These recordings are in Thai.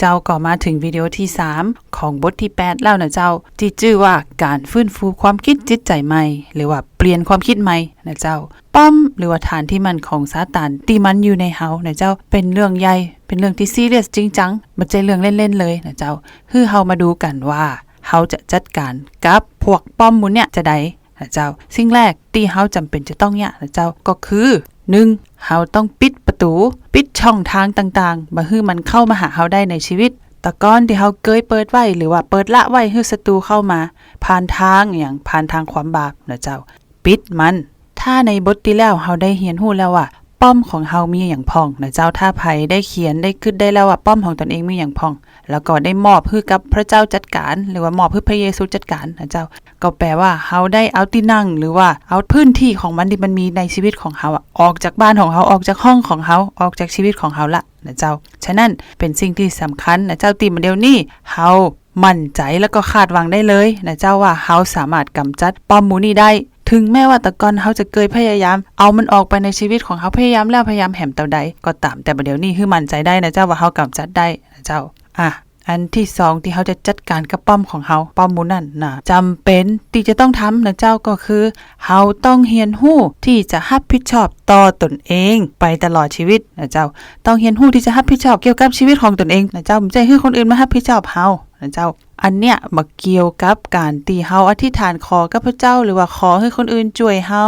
เจ้าก็มาถึงวิดีโอที่ 3 ของบทที่ 8 แล้วนะเจ้า ที่ชื่อว่าการฟื้นฟูความคิดจิตใจใหม่ หรือว่าเปลี่ยนความคิดใหม่นะเจ้า ป้อมหรือว่าฐานที่มันของซาตานที่มันอยู่ในเฮานะเจ้าเป็นเรื่องใหญ่เป็นเรื่องที่ซีเรียสจริงจังไม่ใช่เรื่องเล่นๆเลยนะเจ้าคือเฮามาดูกันว่าเฮาจะจัดการกับพวกป้อมมุนเนี่ยจะได้นะเจ้า สิ่งแรกที่เฮาจำเป็นจะต้องเนี่ยนะเจ้าก็คือ 1. เฮาต้องปิดประตู ปิดช่องทางต่างๆบ่ให้มันเข้ามาหาเฮาได้ในชีวิตแต่ก่อนที่เฮาเคยเปิดไว้หรือว่าเปิดละไว้ให้ศัตรูเข้ามา ผ่านทางอย่างผ่านทางความบาปนะเจ้า ปิดมัน ถ้าในบทที่แล้วเฮาได้เรียนรู้แล้วว่า ป้อมของเฮามีอย่างพองนะเจ้าถ้าไผได้เขียนได้คิดได้แล้วว่าป้อมของตนเองมีอย่างพอง แล้วก็ได้มอบให้กับพระเจ้าจัดการ หรือว่ามอบให้พระเยซูจัดการนะเจ้า ก็แปลว่าเฮาได้เอาที่นั่ง หรือว่าเอาพื้นที่ของมันที่มันมีในชีวิตของเฮาออกจากบ้านของเฮาออกจากห้องของเฮาออกจากชีวิตของเฮาละนะเจ้า ฉะนั้นเป็นสิ่งที่สำคัญนะเจ้าตีมันเดียวนี้เฮามั่นใจแล้วก็คาดหวังได้เลยนะเจ้าว่าเฮาสามารถกำจัดป้อมมูนี้ได้ ถึงแม้ว่าต่ก่อนเขาจะเคยพยายาม เอามันออกไปในชีวิตของเขาพยายามแล้วพยายามแหมเต่าใดก็ตามแต่ประเดี๋ยวนี้คือมั่นใจได้นะเจ้าว่าเขากำจัดได้นะเจ้าอะอันที่สองที่เขาจะจัดการกับป้อมของเขาป้อมมูนั่นนะจำเป็นที่จะต้องทำนะเจ้าก็คือเขาต้องเฮียนหู้ที่จะรับผิดชอบต่อตนเอง ไปตลอดชีวิตนะเจ้า ต้องเฮียนหู้ที่จะรับผิดชอบเกี่ยวกับชีวิตของตนเองนะเจ้าไม่ใช่ให้คนอื่นมารับผิดชอบเฮานะเจ้า อันเนี้ยมาเกี่ยวกับการตีเฮาอธิษฐานขอกับพระเจ้าหรือว่าขอให้คนอื่นช่วยเฮา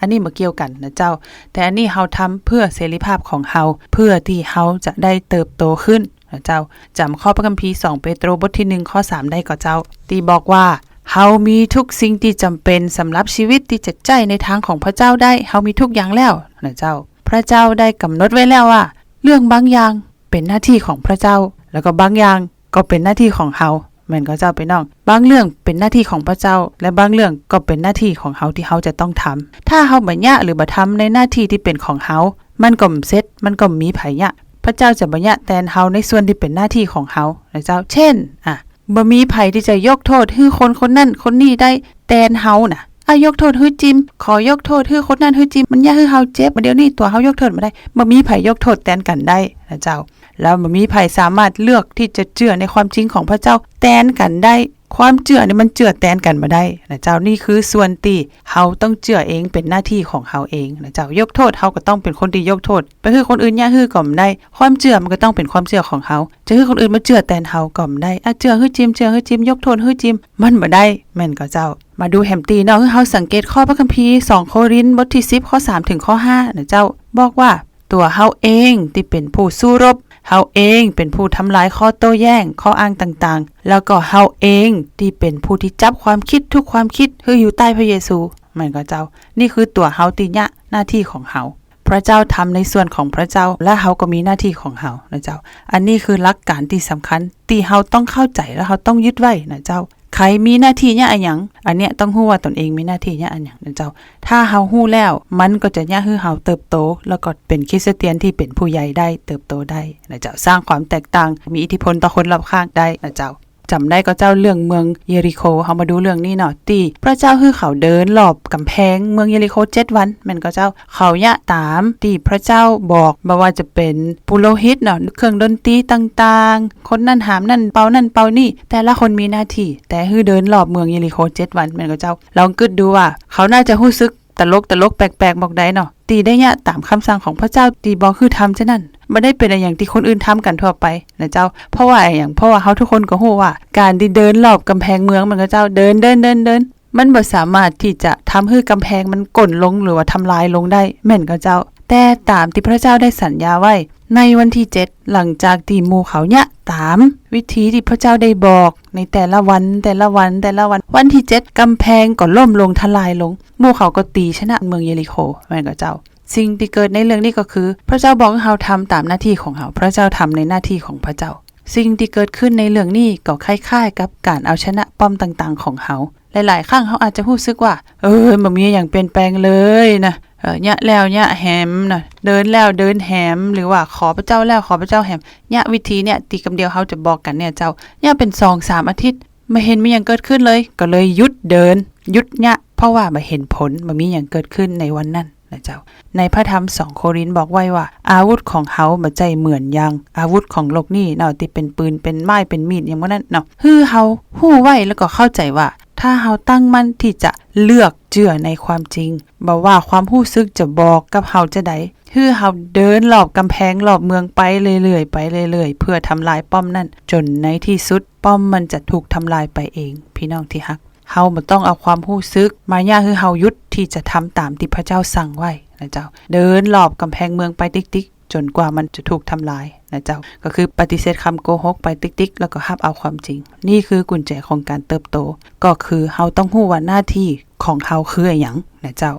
อันนี้มาเกี่ยวกันนะเจ้า แต่อันนี้เฮาทำเพื่อเสรีภาพของเฮาเพื่อที่เฮาจะได้เติบโตขึ้นนะเจ้าจำข้อพระคัมภีร์2เปโตรบทที่1ข้อ3ได้ก็เจ้า ที่บอกว่าเฮามีทุกสิ่งที่จำเป็นสำหรับชีวิตที่จะใจในทางของพระเจ้าได้เฮามีทุกอย่างแล้วนะเจ้า พระเจ้าได้กำหนดไว้แล้วว่า เรื่องบางอย่างเป็นหน้าที่ของพระเจ้า แล้วก็บางอย่างก็เป็นหน้าที่ของเฮา แม่นก็เจ้าไปน้อง บางเรื่องเป็นหน้าที่ของพระเจ้า และบางเรื่องก็เป็นหน้าที่ของเฮาที่เฮาจะต้องทำถ้าเฮาบ่ยะหรือบ่ทำในหน้าที่ที่เป็นของเฮา มันก็บ่เสร็จ มันก็มีไผยะ พระเจ้าจะบ่ยะแทนเฮาในส่วนที่เป็นหน้าที่ของเฮานะเจ้า เช่น อะบ่มีไผที่จะยกโทษให้คนคนนั้นคนนี้ได้แทนเฮาน่ะอายกโทษฮื้อจิม ขอยกโทษฮื้อคนนั้นฮื้อจิม มันยากฮื้อเฮาเจ็บมาเดี๋ยวนี้ตัวเฮายกโทษมาได้บ่มีไผยกโทษแทนกันได้นะเจ้า แล้วมันมีไผสามารถเลือกที่จะเชื่อในความจริงของพระเจ้าแทนกันได้ ความเชื่อนี่มันเชื่อแทนกันมาได้นะเจ้านี่คือส่วนที่เฮาต้องเชื่อเองเป็นหน้าที่ของเฮาเองนะเจ้ายกโทษเฮาก็ต้องเป็นคนที่ยกโทษไปคือคนอื่นย่าฮื้อก็บ่ได้ ความเชื่อมันก็ต้องเป็นความเชื่อของเฮาจะคือคนอื่นมาเชื่อแทนเฮาก็บ่ได้อะเชื่อฮื้อจิมเชื่อฮื้อจิมยกโทษฮื้อจิมมันบ่ได้แม่นก็เจ้ามาดูแหมตีเนาะคือเฮาสังเกตข้อพระคัมภีร์2โครินธ์บทที่10ข้อ3ถึงข้อ5นะเจ้าบอกว่าตัวเฮาเองที่เป็นผู้สู้รบ เฮาเองเป็นผู้ทำลายข้อโต้แย้งข้ออ้างต่างๆ แล้วก็เฮาเองที่เป็นผู้ที่จับความคิดทุกความคิดคืออยู่ใต้พระเยซูมันก็เจ้า นี่คือตัวเฮาติยะหน้าที่ของเฮาพระเจ้าทำในส่วนของพระเจ้าและเฮาก็มีหน้าที่ของเฮานะเจ้า อันนี้คือหลักการที่สำคัญที่เฮาต้องเข้าใจและเฮาต้องยึดไว้นะเจ้า ใครมีหน้าที่เนี่ยอันหยังอันเนี้ยต้องฮู้ว่าตนเองมีหน้าที่เนี่ยอันหยังนะเจ้า ถ้าเฮาฮู้แล้ว มันก็จะย่าให้เฮาเติบโต แล้วก็เป็นคริสเตียนที่เป็นผู้ใหญ่ได้เติบโตได้นะเจ้าสร้างความแตกต่าง มีอิทธิพลต่อคนรอบข้างได้นะเจ้า จำได้ก็เจ้าเรื่องเมืองเยริโคเฮามาดูเรื่องนี้เนาะตีพระเจ้าคือเขาเดินรอบกำแพงเมืองเยริโคเจ็ดวันม่นก็เจ้าเขายะตามที่พระเจ้าบอกบ่ว่าจะเป็นปุโรหิตเนาะเครื่องดนตรีต่างๆ คนนั่นหามนั่นเป่านั่นเป่านี่ แต่ละคนมีหน้าที่ แต่คือเดินรอบเมืองเยริโคเจ็ดวันม่นก็เจ้าลองกึดดูว่า เขาน่าจะรู้สึกตลกตลกแปลกๆบอกได้เนาะตีได้เนี่ยตามคำสั่งของพระเจ้าตีบอกคือทำเช่นนั้น ไม่ได้เป็นอย่างที่คนอื่นทำกันทั่วไปนะเจ้า เพราะว่าอย่างเพราะว่าเขาทุกคนก็รู้ว่า การที่เดินรอบกำแพงเมืองมันก็เจ้าเดินเดินเดินเดินมันบ่สามารถที่จะทำให้กำแพงมันก่นลงหรือว่าทำลายลงได้แม่นก็เจ้า แต่ตามที่พระเจ้าได้สัญญาไว้ ในวันที่เจ็ดหลังจากที่หมู่เขาเนี่ยตามวิธีที่พระเจ้าได้บอกในแต่ละวันแต่ละวันแต่ละวันวันที่เจ็ดกำแพงก็ล่มลงทลายลงหมู่เขาก็ตีชนะเมืองเยริโคแม่นก็เจ้า สิ่งที่เกิดในเรื่องนี้ก็คือ พระเจ้าบอกให้เราทำตามหน้าที่ของเราพระเจ้าทำในหน้าที่ของพระเจ้า สิ่งที่เกิดขึ้นในเรื่องนี้ก็คล้ายๆ กับการเอาชนะป้อมต่างๆ ของเขาหลายๆครั้งเขาอาจจะรู้สึกว่า เออมันมีอย่างเปลี่ยนแปลงเลยนะเออเนี่ยแล้วเนี่ยแหมนะเดินแล้วเดินแหม หรือว่าขอพระเจ้าแล้วขอพระเจ้าแหมเนี่ยวิธีเนี่ยตีกำเดียวเขาจะบอกกันเนี่ยเจ้าเนี่ยเป็นสองสามอาทิตย์ม่เห็นมีอย่างเกิดขึ้นเลย ก็เลยหยุดเดินหยุดเนี่ยเพราะว่ามาเห็นผลมันมีอย่างเกิดขึ้นในวันนั้น นะเจ้า ในพระธรรมสองโครินบอกไว้ว่า อาวุธของเฮาบ่ใจเหมือนยังอาวุธของโลกนี่เนาะที่เป็นปืนเป็นไม้เป็นมีดอย่างว่านั้นเนาะฮือเฮาฮู้ไว้แล้วก็เข้าใจว่าถ้าเฮาตั้งมั่นที่จะเลือกเจือในความจริงบ่ว่าความรู้สึกจะบอกกับเฮาจะใดคือเฮาเดินรอบกำแพงรอบเมืองไปเรื่อยๆไปเรื่อยๆ เพื่อทำลายป้อมนั่น จนในที่สุดป้อมมันจะถูกทำลายไปเอง พี่น้องที่ฮักเฮาบ่ต้องเอาความรู้สึก มาย่าคือเฮายุด ที่จะทำตามที่พระเจ้าสั่งไว้นะเจ้า เดินรอบกำแพงเมืองไปติ๊กๆจนกว่ามันจะถูกทำลายนะเจ้า ก็คือปฏิเสธคำโกหกไปติ๊กๆแล้วก็ฮับเอาความจริง นี่คือกุญแจของการเติบโต ก็คือเฮาต้องรู้ว่าหน้าที่ของเฮาคือหยังนะเจ้า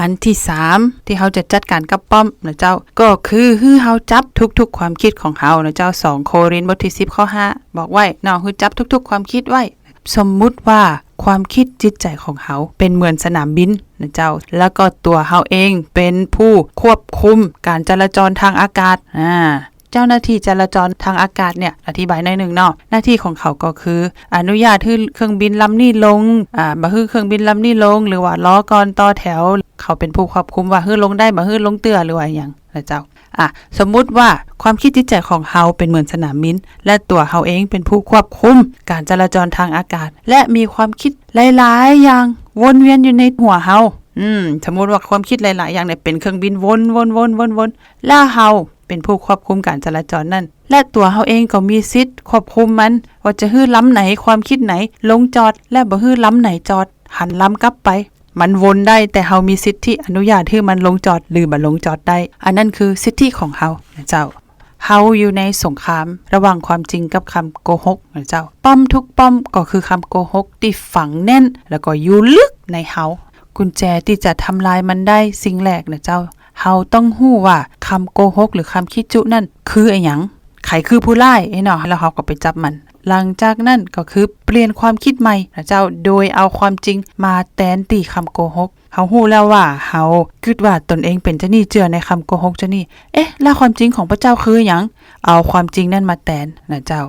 อันที่3ที่เฮาจะจัดการกับป้อมนะเจ้า ก็คือฮือเฮาจับทุกๆ ความคิดของเฮานะเจ้า2โครินบทที่10ข้อ5บอกไว้เนาะคือจับทุกๆ ความคิดไว้ สมมุติว่า ความคิดจิตใจของเฮาเป็นเหมือนสนามบินนะเจ้า แล้วก็ตัวเฮาเองเป็นผู้ควบคุมการจราจรทางอากาศอ่าเจ้าหน้าที่จราจรทางอากาศเนี่ยอธิบายในอยหนึ่งเนาะหน้าที่ของเขาก็คือ อนุญาตให้เครื่องบินลำนี้ลงอ่าบ่ฮื้อเครื่องบินลำนี้ลง หรือว่าล้อก่อนต่อแถว เขาเป็นผู้ควบคุมว่าฮื้อลงได้บ่ฮื้อลงเตือหรือว่าอหยังนะเจ้า อะสมมุติว่าความคิดจิตใจของเฮาเป็นเหมือนสนามบิน และตัวเฮาเองเป็นผู้ควบคุม การจราจรทางอากาศ และมีความคิดหลายๆ อย่างวนเวียนอยู่ในหัวเฮาอืมสมมติว่าความคิดหลาย ๆ อย่างเนี่ยเป็นเครื่องบินวนวนวนวนวนแล้วเฮาเป็นผู้ควบคุมการจราจรนั่น และตัวเฮาเองก็มีสิทธิ์ควบคุมมัน ว่าจะฮื้อล้ำไหนความคิดไหน ลงจอดและบ่ฮื้อล้ำไหนจอด หันล้ำกลับไป มันวนได้แต่เฮามีสิทธิอนุญาตให้มันลงจอดหรือบ่ลงจอดได้ อันนั้นคือสิทธิของเฮาเจ้าเฮาอยู่ในสงคราม ระหว่างความจริงกับคำโกหกเจ้า ป้อมทุกป้อมก็คือคำโกหกที่ฝังแน่น แล้วก็อยู่ลึกในเฮากุญแจที่จะทำลายมันได้สิ่งแรกนะเจ้าเฮาต้องหู้ว่าคำโกหกหรือคำคิดจุนั่นคือไอ้หยังไขคือผู้ร้ายไอ้เนาะแล้วเฮาก็ไปจับมัน หลังจากนั้นก็คือเปลี่ยนความคิดใหม่นะเจ้าโดยเอาความจริงมาแตนตีคำโกหกเขาหู้แล้วว่าเขาคิดว่าตนเองเป็นเจ้าหนี้เจือในคำโกหกเจ้าหนี้เอ๊ะ แล้วความจริงของพระเจ้าคืออย่างเอาความจริงนั่นมาแตนนะเจ้า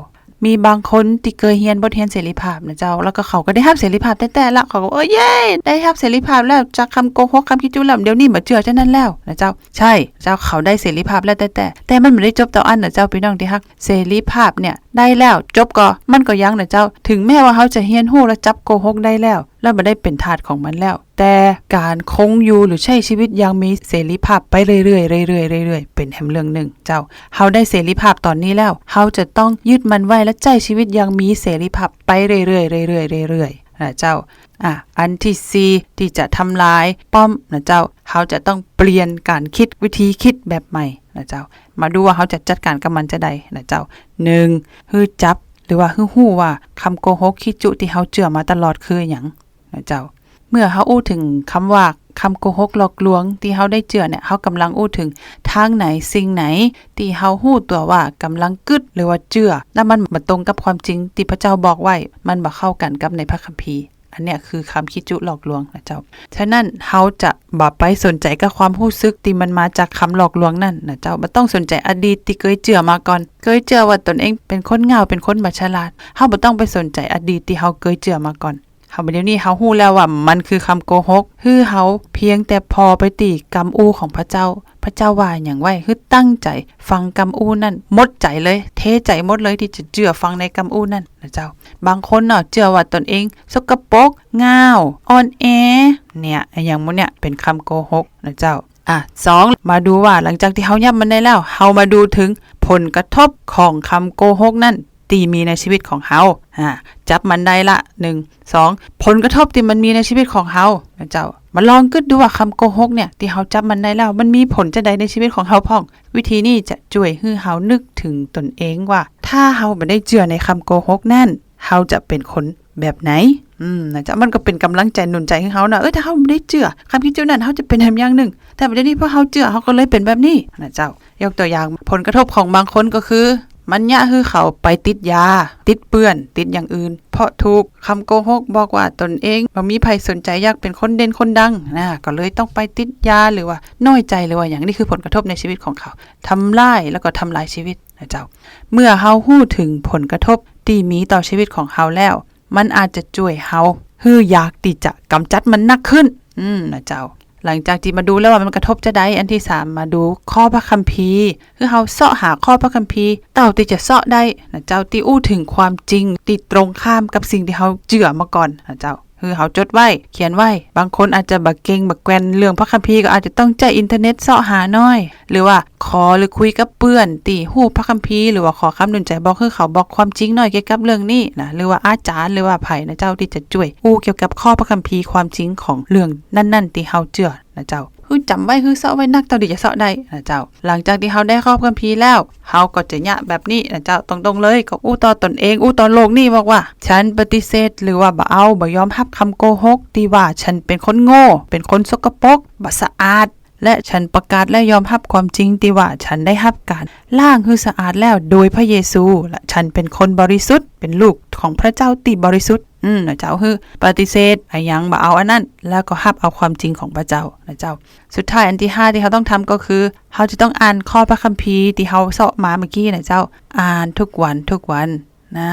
มีบางคนที่เคยเฮียนบทเฮียนเสรีภาพนะเจ้า แล้วก็เขาก็ได้รับเสรีภาพแต่แต่ละเขาก็เออเย้ได้รับเสรีภาพแล้วจากคำโกหกคำคิดจุลำเดี๋ยวนี้มาเจือเจ้านั้นแล้วนะเจ้า ใช่เจ้าเขาได้เสรีภาพแล้วแต่แต่แต่มันไม่ได้จบต่ออันนะเจ้าพี่น้องที่ฮักเสรีภาพเนี่ยได้แล้วจบก็มันก็ยังนะเจ้า ถึงแม้ว่าเขาจะเฮียนหู้และจับโกหกได้แล้วแล้วมันได้เป็นทาสของมันแล้ว แต่การคงอยู่หรือใช้ชีวิตยังมีเสรีภาพไปเรื่อยๆเรื่อยๆเรื่อยๆเป็นแหมเรื่องหนึ่งเจ้าเฮาได้เสรีภาพตอนนี้แล้วเฮาจะต้องยึดมันไว้และใช้ชีวิตยังมีเสรีภาพไปเรื่อยๆเรื่อยๆเรื่อยๆนะเจ้าอะอันที่สี่ที่จะทำลายป้อมนะเจ้าเขาจะต้องเปลี่ยนการคิดวิธีคิดแบบใหม่นะเจ้า มาดูว่าเขาจะจัดการกับมันจะใดนะเจ้าหนึ่งฮือจับหรือว่าฮือฮู้ว่าคำโกหกคิดจุที่เขาเจือมาตลอดคือหยัง นะเจ้า เมื่อเขาอู้ถึงคำว่าคำโกหกหลอกลวง ที่เขาได้เจือเนี่ยเขากำลังอู้ถึงทางไหนสิ่งไหน ที่เขาฮู้ตัวว่ากำลังกึดหรือว่าเจือแล้วมันมาตรงกับความจริงที่พระเจ้าบอกไว้ มันบ่เข้ากันกับในพระคัมภีร์อันเนี้ยคือคำคิดจุหลอกลวงนะเจ้า ฉะนั้นเฮาจะบ่ไปสนใจกับความรู้สึกที่มันมาจากคำหลอกลวงนั่นนะเจ้าบ่ต้องสนใจอดีตที่เคยเจือมาก่อน เคยเจือว่าตนเองเป็นคนเหงาเป็นคนบ่ฉลาดเฮาบ่ต้องไปสนใจอดีตที่เฮาเคยเจือมาก่อน เฮาเดี๋ยวนี้เฮาฮู้แล้วว่ามันคือคำโกหกคือเฮาเพียงแต่พอไปตีกรรมอู้ของพระเจ้า พระเจ้าว่าอย่างไว้คือตั้งใจฟังกรรมอู้นั่นหมดใจเลย เทใจหมดเลยที่จะเจือฟังในกรรมอู้นั่นนะเจ้า บางคนเนาะเจือว่าตนเอง สกปรกง่าวอ่อนแอเนี่ยอย่างมันเนี่ยเป็นคำโกหกนะเจ้าอะสองมาดูว่าหลังจากที่เฮายับมันได้แล้วเฮามาดูถึงผลกระทบของคำโกหกนั่น ที่มีในชีวิตของเฮาอ่าจับมันได้ละหนึ่งสองผลกระทบที่มันมีในชีวิตของเฮาเจ้ามาลองคิดดูว่าคำโกหกเนี่ยที่เฮาจับมันได้แล้วมันมีผลจะใดในชีวิตของเฮาพ่อง วิธีนี้จะช่วยให้เฮานึกถึงตนเองว่า ถ้าเฮาไม่ได้เจือในคำโกหกนั่นเฮาจะเป็นคนแบบไหน อืมนะจ๊ะมันก็เป็นกำลังใจหนุนใจให้เขานะเออถ้าเขาไม่ได้เจือคำคิดเจ้านั้นเขาจะเป็นแบบอย่างหนึ่ง แต่ประเด็นนี้เพราะเขาเจือเขาก็เลยเป็นแบบนี้นะเจ้ายกตัวอย่างผลกระทบของบางคนก็คือ มันยะคือเขาไปติดยา ติดเปื้อน ติดอย่างอื่น เพราะถูกคำโกหกบอกว่าตนเองบ่มีใครสนใจอยากเป็นคนเด่นคนดังนะก็เลยต้องไปติดยาหรือว่าน้อยใจหรือว่าอย่างนี้คือผลกระทบในชีวิตของเขาทำลายแล้วก็ทำลายชีวิตนะเจ้า เมื่อเฮาฮู้ถึงผลกระทบที่มีต่อชีวิตของเฮาแล้ว มันอาจจะช่วยเฮาฮืออยากที่จะกำจัดมันนักขึ้น อืมนะเจ้า หลังจากที่มาดูแล้วว่ามันกระทบจะได้อันที่สามมาดูข้อพระคัมภีร์ คือเฮาเสาะหาข้อพระคัมภีร์เต่าที่จะเสาะได้นะเจ้าที่อู้ถึงความจริงติดตรงข้ามกับสิ่งที่เฮาเจือมาก่อนนะเจ้า คือเขาจดไว้ เขียนไว้ บางคนอาจจะบักเก่งบักแกวนเรื่องพระคัมภีร์ก็อาจจะต้องใจอินเทอร์เน็ตเสาะหาหน่อย หรือว่าขอหรือคุยกับเพื่อนตีหูพระคัมภีร์หรือว่าขอคำหนุนใจบอกคือเขาบอกความจริงหน่อยเกี่ยวกับเรื่องนี้นะหรือว่าอาจารย์หรือว่าไผนะเจ้าที่จะช่วยอู้เกี่ยวกับข้อพระคัมภีร์ความจริงของเรื่องนั่นๆที่เฮาเจือนะเจ้า คือจำไว้คือเสาะไว้นักเท่าที่จะเสาะได้นะเจ้า หลังจากที่เฮาได้ข้อพระคัมภีร์แล้วเฮาก็จะยะแบบนี้นะเจ้าตรงๆเลยก็อู้ต่อตนเอง อู้ต่อโลกนี่บอกว่า ฉันปฏิเสธหรือว่าบ่เอาบ่ยอมรับคำโกหกที่ว่าฉันเป็นคนโง่ เป็นคนสกปรกบ่สะอาดและฉันประกาศและยอมรับความจริงที่ว่าฉันได้รับการล่างคือสะอาดแล้วโดยพระเยซู และฉันเป็นคนบริสุทธิ์เป็นลูกของพระเจ้าที่บริสุทธิ์ อืมนะเจ้าคือปฏิเสธไอ้ยังบ่เอาอันนั้น แล้วก็รับเอาความจริงของพระเจ้านะเจ้า สุดท้ายอันที่ห้าที่เขาต้องทำก็คือเขาจะต้องอ่านข้อพระคัมภีร์ที่เขาเสาะมาเมื่อกี้นะเจ้า อ่านทุกวันทุกวันนะ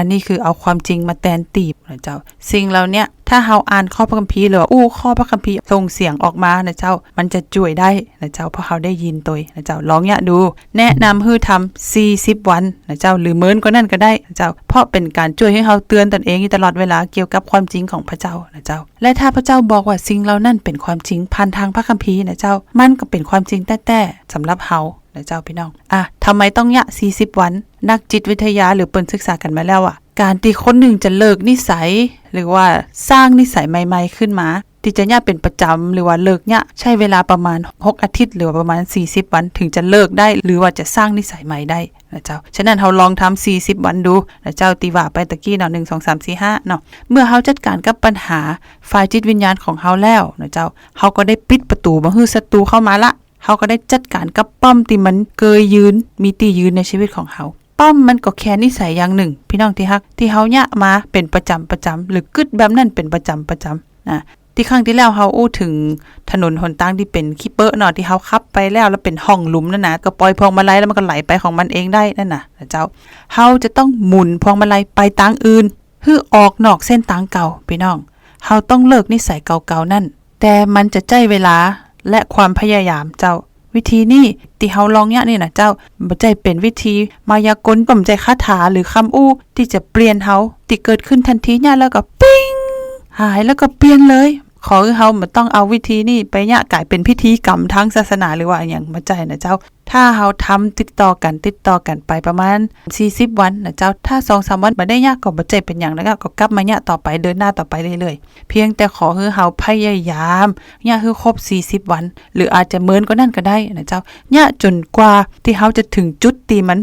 อันนี้คือเอาความจริงมาแตนตีบนะเจ้า สิ่งเหล่าเนี้ยถ้าเราอ่านข้อพระคัมภีร์หรือว่าอู้ข้อพระคัมภีร์ส่งเสียงออกมานะเจ้า มันจะช่วยได้นะเจ้าเพราะเขาได้ยินตัวนะเจ้าลองเนี่ยดู แนะนำให้ทำ40 วันนะเจ้าหรือเมินก็นั่นก็ได้นะเจ้า เพราะเป็นการช่วยให้เขาเตือนตนเองอยู่ตลอดเวลาเกี่ยวกับความจริงของพระเจ้านะเจ้า และถ้าพระเจ้าบอกว่าสิ่งเหล่านั้นเป็นความจริงผ่านทางพระคัมภีร์นะเจ้า มันก็เป็นความจริงแต้ๆสำหรับเฮา นะเจ้าพี่น้องอะทำไมต้องยะ40 วัน นักจิตวิทยาหรือเปิ้นศึกษากันมาแล้วอะ การที่คนหนึ่งจะเลิกนิสัย หรือว่าสร้างนิสัยใหม่ ๆ ขึ้นมาที่จะเนี่ยเป็นประจำหรือว่าเลิกเนี่ยใช้เวลาประมาณ 6 อาทิตย์ หรือว่าประมาณ 40 วัน ถึงจะเลิกได้ หรือว่าจะสร้างนิสัยใหม่ได้นะเจ้า ฉะนั้นเราลองทำ40 วันดูนะเจ้าตีว่าไปตะกี้เนาะ1 2 3 4 5เนาะ เมื่อเฮาจัดการกับปัญหาฝ่ายจิตวิญญาณของเฮาแล้วนะเจ้าเฮาก็ได้ปิดประตูบ่ให้ศัตรูเข้ามาละ เขาก็ได้จัดการกับป้อมที่มันเกยยืน มีตียืนในชีวิตของเขาป้อมมันก็แค่นิสัยอย่างหนึ่ง พี่น้องที่ฮักที่เขาเนี่ยมาเป็นประจำประจำหรือกึดแบบนั้นเป็นประจำประจำนะที่ครั้งที่แล้วเขาอู้ถึงถนนหนทางที่เป็นขี้เปอะเนาะที่เขาขับไปแล้วแล้วเป็นห้องหลุมนั่นนะก็ปล่อยพวงมาลัยแล้วมันก็ไหลไปของมันเองได้นั่นนะนะเจ้าเขาจะต้องหมุนพวงมาลัยไปทางอื่นเพื่อออกนอกเส้นทางเก่าพี่น้องเขาต้องเลิกนิสัยเก่าๆนั่น แต่มันจะใจเวลา และความพยายามเจ้า วิธีนี้ที่เฮาลองเนี่ยนี่นะเจ้าบ่ใจเป็นวิธี มายากลบ่มใจคาถาหรือคำอู้ที่จะเปลี่ยนเฮาที่เกิดขึ้นทันทีเนี่ยแล้วก็ปิ้งหายแล้วก็เปลี่ยนเลย ขอให้เฮาบ่ต้องเอาวิธีนี้ไปเนี่ยกลายเป็นพิธีกรรมทางศาสนาหรือว่าอย่างมาใจนะเจ้า ถ้าเฮาทำติดต่อกันติดต่อกันไปประมาณ 40 วันนะเจ้า ถ้า2-3วันบ่ได้ยากก็บ่ใจเป็นหยังแล้วก็กลับมาเนี่ยต่อไปเดินหน้าต่อไปเรื่อยๆ เพียงแต่ขอให้เฮาพยายามเนี่ยคือครบ 40 วัน หรืออาจจะเมินก็นั่นก็ได้นะเจ้าเนี่ยจนกว่าที่เฮาจะถึงจุดที่มัน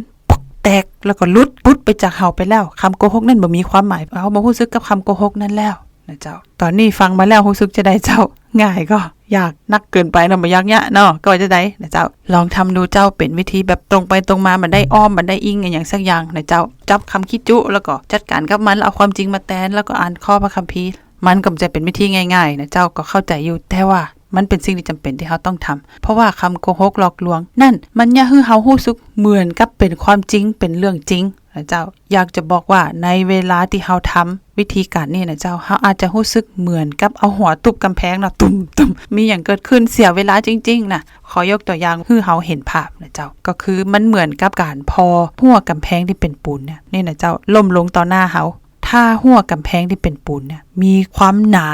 แตกแล้วก็ลุดพุดไปจากเฮาไปแล้วคำโกหกนั่นบ่มีความหมายเฮาบ่รู้สึกกับคำโกหกนั่นแล้ว นะเจ้า ตอนนี้ฟังมาแล้วรู้สึกจะได้เจ้าง่ายก็ยากนักเกินไปเนาะบ่ยากยะเนาะก็จะได้นะเจ้า ลองทำดูเจ้าเป็นวิธีแบบตรงไปตรงมามันได้อ้อมมันได้อิงอย่างสักอย่างนะเจ้า จับคำคิดจุแล้วก็จัดการกับมันแล้วเอาความจริงมาแทนแล้วก็อ่านข้อพระคัมภีร์มันก็จะเป็นวิธีง่ายๆนะเจ้าก็เข้าใจอยู่แต่ว่ามันเป็นสิ่งที่จำเป็นที่เขาต้องทำเพราะว่าคำโกหกหลอกลวง นั่นมันอย่าให้เฮารู้สึกเหมือนกับเป็นความจริงเป็นเรื่องจริง นะเจ้า อยากจะบอกว่าในเวลาที่เฮาทำวิธีการนี้นะเจ้าเฮาอาจจะรู้สึกเหมือนกับเอาหัวตุบกำแพงนะตุ่มตุ่มมีอย่างเกิดขึ้นเสียเวลาจริงๆนะขอยกตัวอย่างให้เฮาเห็นภาพนะเจ้าก็คือมันเหมือนกับการพอหัวกำแพงที่เป็นปูนเนี่ยนี่นะเจ้าล่มลงต่อหน้าเฮาถ้าหัวกำแพงที่เป็นปูนเนี่ยมีความหนา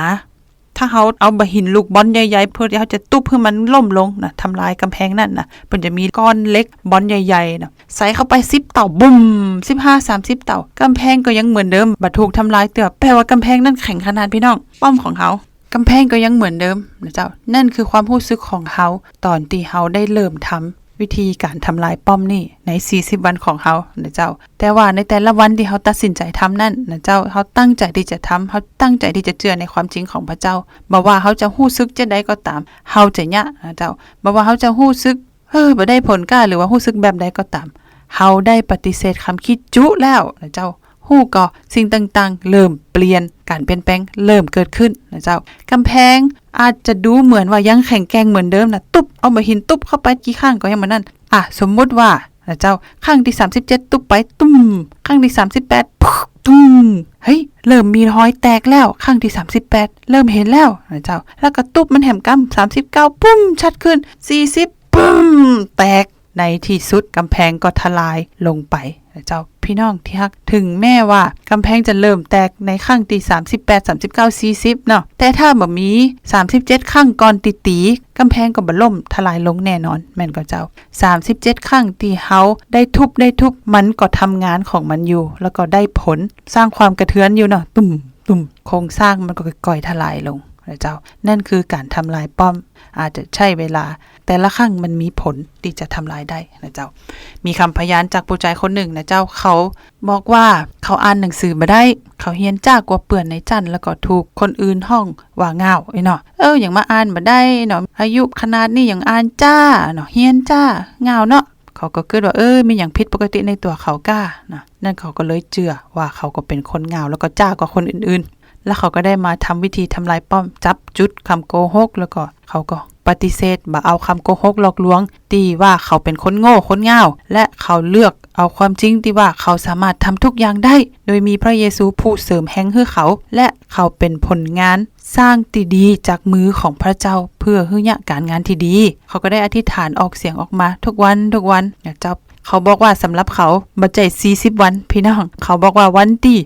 ถ้าเขาเอาบะหินลูกบอลใหญ่ๆเพื่อที่เขาจะตุบให้มันล่มลงนะทำลายกำแพงนั่นนะมันจะมีก้อนเล็กบอลใหญ่ๆนะใส่เข้าไปสิบเต่าบุ้มสิบห้าสามสิบเต่ากำแพงก็ยังเหมือนเดิมบัถูกทำลายเตือแปลว่ากำแพงนั่นแข็งขนาดพี่น้อง ป้อมของเขากำแพงก็ยังเหมือนเดิมนะเจ้า นั่นคือความรู้สึกของเขาตอนที่เขาได้เริ่มทำ วิธีการทำลายป้อมนี่ใน 40 วันของเขานะเจ้า แต่ว่าในแต่ละวันที่เขาตัดสินใจทำนั่นนะเจ้าเขาตั้งใจที่จะทำเขาตั้งใจที่จะเชื่อในความจริงของพระเจ้าบอกว่าเขาจะหู้ซึกจะได้ก็ตามเขาจะยะนะเจ้าบอกว่าเขาจะหู้ซึกเฮ้อบ่ได้ผลกล้าหรือว่าหู้ซึกแบบใดก็ตามเขาได้ปฏิเสธคำคิดจุแล้วนะเจ้า หู้ก็สิ่งต่างๆ เริ่มเปลี่ยนการเปลี่ยนแปลงเริ่มเกิดขึ้นนะเจ้ากำแพงอาจจะดูเหมือนว่ายังแข็งแกร่งเหมือนเดิมนะตุ๊บเอามาหินตุ๊บเข้าไปกี่ข้างก็ยังเหมือนนั่นอะสมมุติว่านะเจ้าข้างที่ 37 ตุ๊บไปตุ้มข้างที่ 38ปุ๊บตุ้งเฮ้ยเริ่มมีรอยแตกแล้วข้างที่ 38 เริ่มเห็นแล้วนะเจ้า แล้วก็ตุบมันแหมกำ39 ปุ้มชัดขึ้น 40ปุ้มแตกในที่สุดกำแพงก็ทลายลงไปนะเจ้า พี่น้องที่ฮัก ถึงแม่ว่ากำแพงจะเริ่มแตกในข้างที่38 39 40 เนาะแต่ถ้าบ่มี 37ข้างก่อนติตีกำแพงก็บ่ล่มทลายลงแน่นอน แม่นก็เจ้า 37ข้างที่เฮาได้ทุบได้ทุบมันก็ทำงานของมันอยู่ แล้วก็ได้ผลสร้างความกระเทือนอยู่เนาะตุ่มตุ่มโครงสร้างมันก็ก่อยทลายลงนะเจ้า นั่นคือการทำลายป้อม อาจจะใช้เวลา แต่ละครั้งมันมีผลที่จะทำลายได้นะเจ้า มีคำพยานจากผู้ชายคนหนึ่งนะเจ้าเขาบอกว่าเขาอ่านหนังสือมาได้ เขาเฮียนจ้ากว่าเปื่อนในจันแล้วก็ถูกคนอื่นห้องว่าเงาไอ้เนาะเอออย่างมาอ่านมาได้เนาะอายุขนาดนี้อย่างอ่านจ้าเนาะเฮียนจ้าเงาเนาะเขาก็คิดว่าเออมีอย่างผิดปกติในตัวเขาก้านะนั่นเขาก็เลยเจือว่าเขาก็เป็นคนเงาแล้วก็จ้ากว่าคนอื่นๆ แล้วเขาก็ได้มาทำวิธีทำลายป้อมจับจุดคำโกหก แล้วก็เขาก็ ปฏิเสธบ่เอาคำโกหกหลอกลวงตีว่าเขาเป็นคนโง่คนเง่าและเขาเลือกเอาความจริงที่ว่าเขาสามารถทำทุกอย่างได้ โดยมีพระเยซูผู้เสริมแห่งให้เขา และเขาเป็นผลงานสร้างที่ดีจากมือของพระเจ้าเพื่อให้ยะการงานที่ดี เขาก็ได้อธิษฐานออกเสียงออกมาทุกวันทุกวันนะเจ้า เขาบอกว่าสำหรับเขาบัจใจ40 วัน พี่น้อง เขาบอกว่าวันที่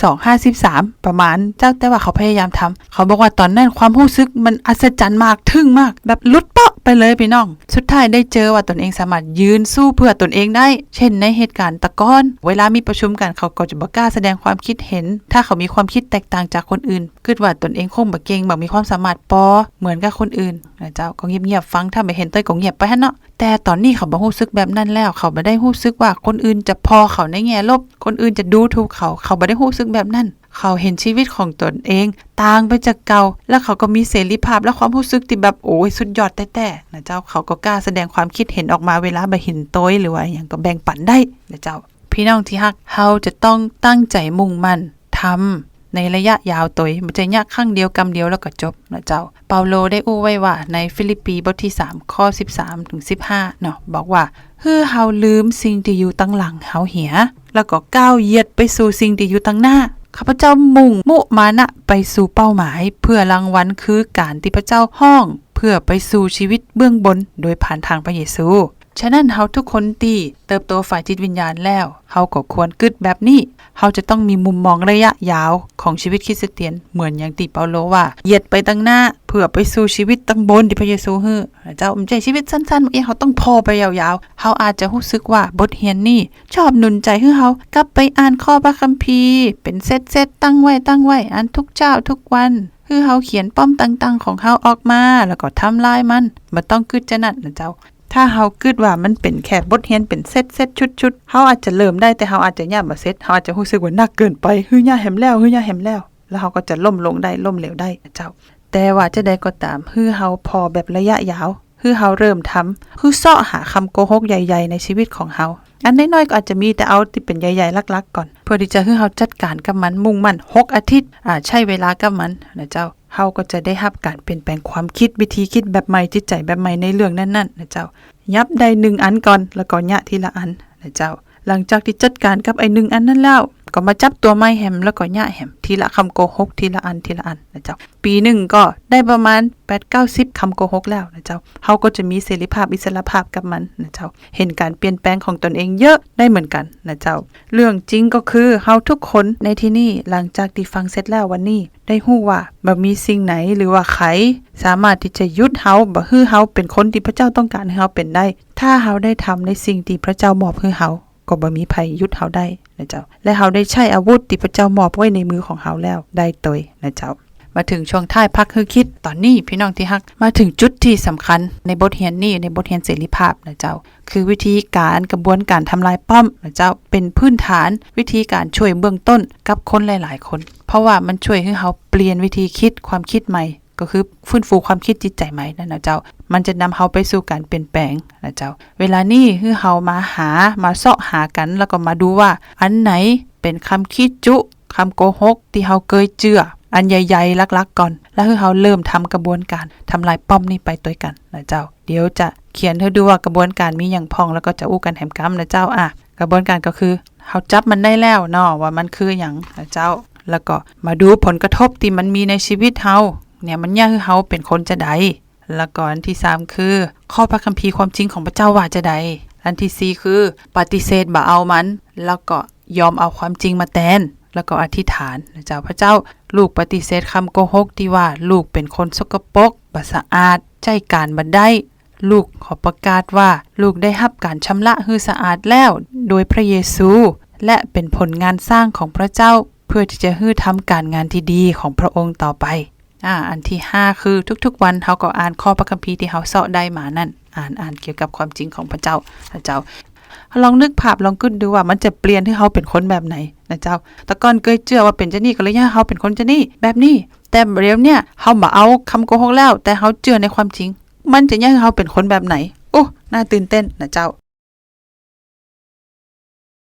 52 53 ประมาณเจ้าแต่ว่าเขาพยายามทำเขาบอกว่าตอนนั้นความรู้สึกมันอัศจรรย์มากทึ่งมาก แบบลุดเปาะ ไปเลยพี่น้อง สุดท้ายได้เจอว่าตนเองสามารถยืนสู้เพื่อตนเองได้ เช่นในเหตุการณ์ตะก้อน เวลามีประชุมกันเขาก็จะบ่กล้าแสดงความคิดเห็น ถ้าเขามีความคิดแตกต่างจากคนอื่นคิดว่าตนเองคงบ่เก่งบ่มีความสามารถปอเหมือนกับคนอื่นนะเจ้าก็เงียบๆฟังถ้าไม่เห็นเต้ยก็เงียบไปฮะเนาะแต่ตอนนี้เขาบ่รู้สึกแบบนั้นแล้ว เขาบ่ได้รู้สึกว่าคนอื่นจะพอเขาในแง่ลบ คนอื่นจะดูถูกเขาเขาบ่ได้รู้สึกแบบนั้น เขาเห็นชีวิตของตนเอง ต่างไปจากเก่า แล้วเขาก็มีเสรีภาพและความรู้สึกที่แบบโอ้ยสุดยอดแต่แต่นะเจ้าเขาก็กล้าแสดงความคิดเห็นออกมาเวลาบ่เห็นโต้ยหรือว่าอย่างก็แบ่งปันได้นะเจ้า พี่น้องที่ฮักเฮาจะต้องตั้งใจมุ่งมั่นทำในระยะยาวตัวมันจะยากครั้งเดียวกำเดียวแล้วก็จบนะเจ้า เปาโลได้อู้ไว้ว่า ในฟิลิปปีบทที่ 3 ข้อ 13ถึง15เนาะบอกว่าเฮือเฮาลืมสิ่งที่อยู่ตั้งหลังเฮาเหีย แล้วก็ก้าวเหยียดไปสู่สิ่งที่อยู่ตั้งหน้า ข้าพเจ้ามุ่งมุมานะไปสู่เป้าหมาย เพื่อรางวัลคือการที่พระเจ้าห้อง เพื่อไปสู่ชีวิตเบื้องบนโดยผ่านทางพระเยซู ฉะนั้นเฮาทุกคนที่เติบโตฝ่ายจิตวิญญาณแล้วเฮาก็ควรกึดแบบนี้เฮาจะต้องมีมุมมองระยะยาวของชีวิตคริสเตียน เหมือนอย่างที่เปาโลว่าเหยียดไปตั้งหน้าเพื่อไปสู่ชีวิตตั้งบนที่พระเยซูให้อเจ้าไม่ใช่ชีวิตสั้นๆเมื่อกี้เฮาต้องพอไปยาวๆเฮาอาจจะรู้สึกว่าบทเรียนนี่ ชอบหนุนใจให้เฮากลับไปอ่านข้อพระคัมภีร์เป็นเซตๆตั้งไว้ตั้งไว้อ่านทุกเจ้าทุกวันคือเฮาเขียนป้อมต่างๆ ของเฮาออกมา แล้วก็ทำลายมันบ่ต้องกึดจะนั่นนะเจ้า ถ้าเฮาคิดว่ามันเป็นแค่บทเรียนเป็นเซตเซตชุดชุดเฮาอาจจะเริ่มได้แต่เฮาอาจจะย่าบ่เซตเฮาอาจจะรู้สึกว่าหนักเกินไปเฮ้ยย่าแหมแล้วเฮ้ยย่าแหมแล้ว แล้วเฮาก็จะล่มลงได้ล่มเหลวได้เจ้า แต่ว่าจะได้ก็ตามคือเฮาพอแบบระยะยาวคือเฮาเริ่มทำคือเสาะหาคำโกหกใหญ่ ๆ ในชีวิตของเฮา อันน้อยๆก็อาจจะมีแต่เอาที่เป็นใหญ่ๆลักๆก่อน เพื่อที่จะให้เขาจัดการกับมันมุ่งมั่น6อาทิตย์อ่าใช้เวลากับมันนะเจ้าเฮาก็จะได้รับการเปลี่ยนแปลงความคิดวิธีคิดแบบใหม่จิตใจแบบใหม่ในเรื่องนั้นๆนะเจ้ายับได้หนึ่งอันก่อนแล้วก็ยะทีละอันนะเจ้า หลังจากที่จัดการกับไอ้หนึ่งอันนั้นแล้ว ก็มาจับตัวไม้แหมแล้วก็ยะแหมทีละคำโกหกทีละอันทีละอันนะเจ้า ปีหนึ่งก็ได้ประมาณ8 9 0คำโกหกแล้วนะเจ้าเฮาก็จะมีเสรีภาพอิสระภาพกับมันนะเจ้า เห็นการเปลี่ยนแปลงของตนเองเยอะได้เหมือนกันนะเจ้า เรื่องจริงก็คือเฮาทุกคนในที่นี่หลังจากที่ฟังเสร็จแล้ววันนี้ ได้ฮู้ว่าบ่มีสิ่งไหนหรือว่าใครสามารถที่จะยุดเฮาบ่ฮื้อเฮาเป็นคนที่พระเจ้าต้องการให้เฮาเป็นได้ ถ้าเฮาได้ทำในสิ่งที่พระเจ้ามอบให้เฮา ก็บ่มีภัยยุดเฮาได้นะเจ้า และเฮาได้ใช้อาวุธที่พระเจ้ามอบไว้ในมือของเฮาแล้วได้ตยนะเจ้า มาถึงช่วงท้ายพักคือคิดตอนนี้พี่น้องที่ฮัก มาถึงจุดที่สำคัญในบทเรียนนี้ในบทเรียนเสรีภาพนะเจ้า คือวิธีการกระบวนการทำลายป้อมนะเจ้าเป็นพื้นฐานวิธีการช่วยเบื้องต้นกับคนหลาย ๆ คน เพราะว่ามันช่วยให้เขาเปลี่ยนวิธีคิดความคิดใหม่ ก็คือฟื้นฟูความคิดจิตใจใหมนั่นนะเจ้า มันจะนำเฮาไปสู่การเปลี่ยนแปลงนะเจ้า เวลานี้คือเฮามาหามาเสาะหากัน แล้วก็มาดูว่า อันไหนเป็นคำคิดจุคำโกหก ที่เฮาเคยเชื่ออันใหญ่ๆลักๆก่อน แล้วคือเขาเริ่มทำกระบวนการทำลายป้อมนี่ไปตัวกันนะเจ้า เดี๋ยวจะเขียนให้ดูว่ากระบวนการมีอย่างพองแล้วก็จะอู้กันแหมกำนะเจ้าอะกระบวนการก็คือเฮาจับมันได้แล้วเนาะว่ามันคือหยังนะเจ้าแล้วก็มาดูผลกระทบที่มันมีในชีวิตเฮา เนี่ยมันยากให้เฮาเป็นคนจะใดแล้วก็อันที่สามคือ ข้อพระคัมภีร์ความจริงของพระเจ้าว่าจะใดอันที่สี่คือปฏิเสธบ่เอามัน แล้วก็ยอมเอาความจริงมาแทนแล้วก็อธิษฐานนะเจ้าพระเจ้า ลูกปฏิเสธคำโกหกที่ว่าลูกเป็นคนสกปรกบ่สะอาด ใจการบันได้ลูกขอประกาศว่าลูกได้รับการชำระฮือสะอาดแล้ว โดยพระเยซู และเป็นผลงานสร้างของพระเจ้า เพื่อที่จะฮือทำการงานที่ดีของพระองค์ต่อไป อ่าอันที่ 5 คือทุกๆ วันเขาก็อ่านข้อพระคัมภีร์ที่เขาเสาะได้มานั่น อ่านอ่านเกี่ยวกับความจริงของพระเจ้าพระเจ้าลองนึกภาพลองขึ้นดูว่ามันจะเปลี่ยนให้เขาเป็นคนแบบไหนนะเจ้า แต่ก่อนเคยเชื่อว่าเป็นเจ้านี่ก็เลยย่าเขาเป็นคนเจ้านี่แบบนี้ แต่เดี๋ยวเนี่ยเขามาเอาคำโกหกแล้ว แต่เขาเชื่อในความจริง มันจะย่าเขาเป็นคนแบบไหนโอ้น่าตื่นเต้นนะเจ้า